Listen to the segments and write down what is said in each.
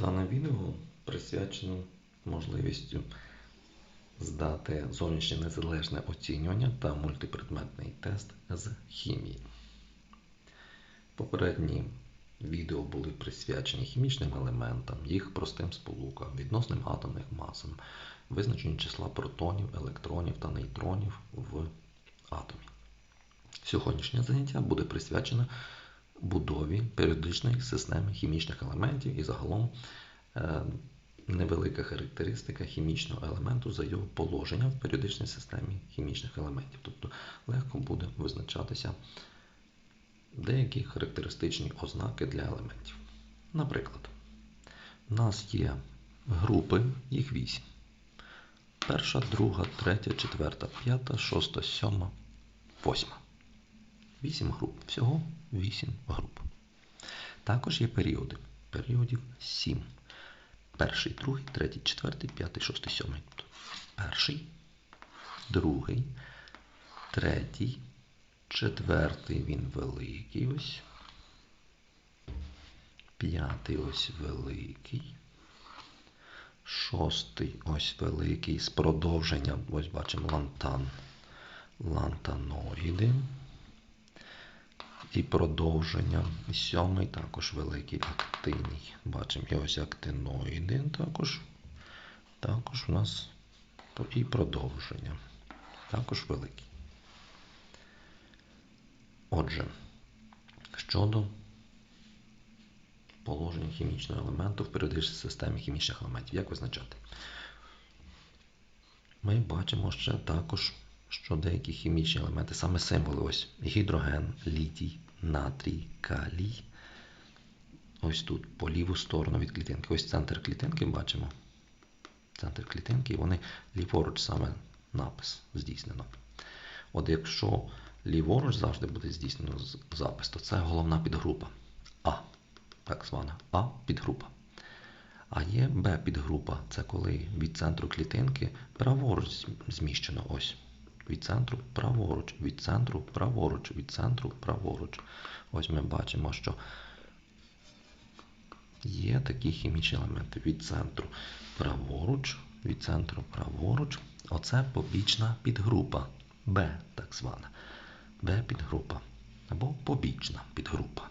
Дане відео присвячено можливістю здати зовнішнє незалежне оцінювання та мультипредметний тест з хімії. Попередні відео були присвячені хімічним елементам, їх простим сполукам, відносним атомним масам, визначенню числа протонів, електронів та нейтронів в атомі. Сьогоднішнє заняття буде присвячено будові періодичної системи хімічних елементів і загалом е, невелика характеристика хімічного елементу за його положенням в періодичній системі хімічних елементів. Тобто легко буде визначатися деякі характеристичні ознаки для елементів. Наприклад, у нас є групи, їх вісім. Перша, друга, третя, четверта, п'ята, шоста, сьома, восьма. Вісім груп. Всього вісім груп. Також є періоди. Періодів сім. Перший, другий, третій, четвертий, п'ятий, шостий, сьомий. Перший, другий, третій, четвертий він великий ось. П'ятий ось великий. Шостий ось великий з продовженням. Ось бачимо лантан. Лантаноїди. І продовження. Сьомий також великий актиній. Бачимо і ось актиноїди також. Також у нас і продовження. Також великий. Отже, щодо положення хімічного елементу в періодичній системі хімічних елементів. Як визначати? Ми бачимо ще також що деякі хімічні елементи, саме символи, ось гідроген, літій, натрій, калій. Ось тут по ліву сторону від клітинки. Ось центр клітинки бачимо. Центр клітинки, і вони ліворуч саме напис здійснено. От якщо ліворуч завжди буде здійснено запис, то це головна підгрупа. А, так звана А підгрупа. А є Б підгрупа, це коли від центру клітинки праворуч зміщено ось від центру праворуч, від центру праворуч, від центру праворуч. Ось ми бачимо, що є такі хімічні елементи від центру праворуч, від центру праворуч. Оце побічна підгрупа. Б, так звана. Б підгрупа. Або побічна підгрупа.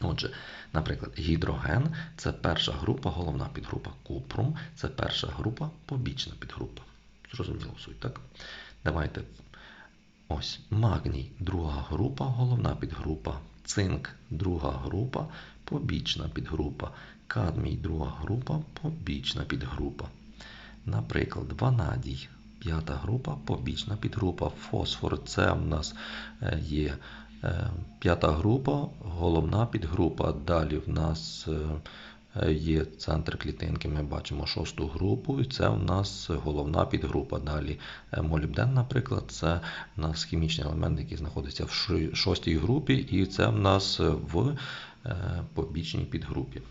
Отже, наприклад, гідроген це перша група, головна підгрупа. Купрум це перша група, побічна підгрупа. Зрозуміло суть, так? Давайте ось магній, друга група, головна підгрупа. Цинк, друга група, побічна підгрупа. Кадмій, друга група, побічна підгрупа. Наприклад, ванадій, п'ята група, побічна підгрупа. Фосфор це в нас е, є е, п'ята група, головна підгрупа. Далі в нас е, Є центр клітинки, ми бачимо шосту групу, і це у нас головна підгрупа. Далі е, молібден, наприклад, це у нас хімічний елемент, який знаходиться в шостій групі, і це в нас в е, побічній підгрупі.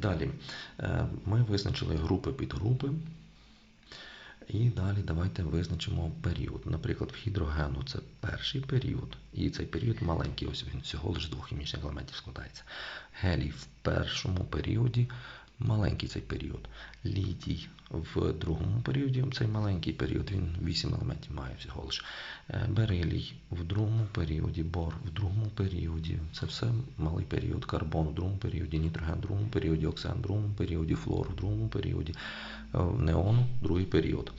Далі е, ми визначили групи підгрупи. І далі давайте визначимо період. Наприклад, в гідрогену це перший період, і цей період маленький, ось він всього лише двох хімічних елементів складається. Гелій в першому періоді маленький цей період. Літій в другому періоді, цей маленький період, він 8 елементів має всього лише. Е, берилій в другому періоді, бор в другому періоді. Це все малий період. Карбон в другому періоді, нітроген в другому періоді, оксен в другому періоді, флор в другому періоді, неон в другий період.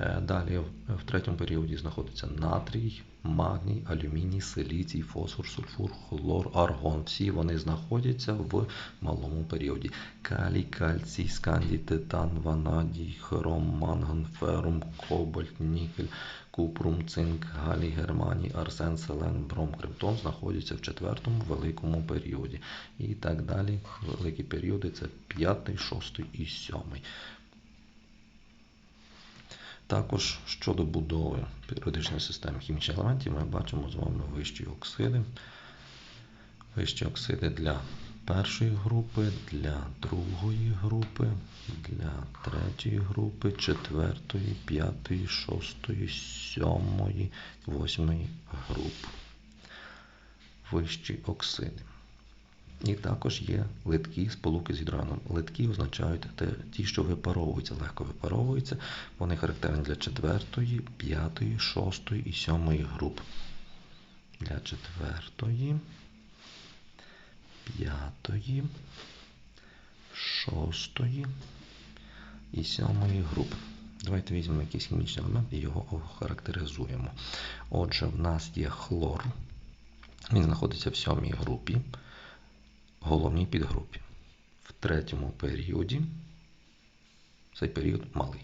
Е, далі в третьому періоді знаходиться натрій, магній, алюміній, силіцій, фосфор, сульфур, хлор, аргон. Всі вони знаходяться в малому періоді. Калій, кальцій, скандій, титан, ванадій, хром, манган, ферум, кобальт, нікель, купрум, цинк, галій, германій, арсен, селен, бром, криптон знаходяться в четвертому великому періоді. І так далі. Великі періоди це п'ятий, шостий і сьомий. Також щодо будови періодичної системи хімічних елементів, ми бачимо з вами вищі оксиди. Вищі оксиди для першої групи, для другої групи, для третьої групи, четвертої, п'ятої, шостої, сьомої, восьмої груп. Вищі оксиди. І також є литкі сполуки з гідроном. Литкі означають ті, що випаровуються, легко випаровуються. Вони характерні для четвертої, п'ятої, шостої і сьомої груп. Для четвертої, п'ятої, шостої і сьомої груп. Давайте візьмемо якийсь хімічний елемент і його охарактеризуємо. Отже, в нас є хлор. Він знаходиться в сьомій групі, головній підгрупі. В третьому періоді цей період малий.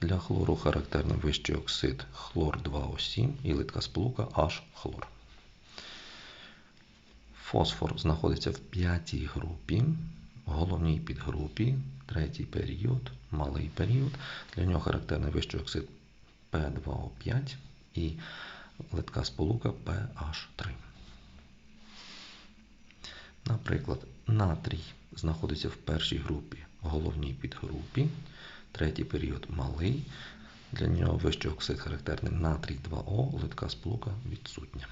Для хлору характерний вищий оксид хлор 2О7 і литка сполука H-хлор. Фосфор знаходиться в п'ятій групі, головній підгрупі, третій період, малий період. Для нього характерний вищий оксид P2O5 і литка сполука PH3. Наприклад, натрій знаходиться в першій групі, головній підгрупі, третій період малий. Для нього вищий оксид характерний натрій 2О, литка сполука відсутня.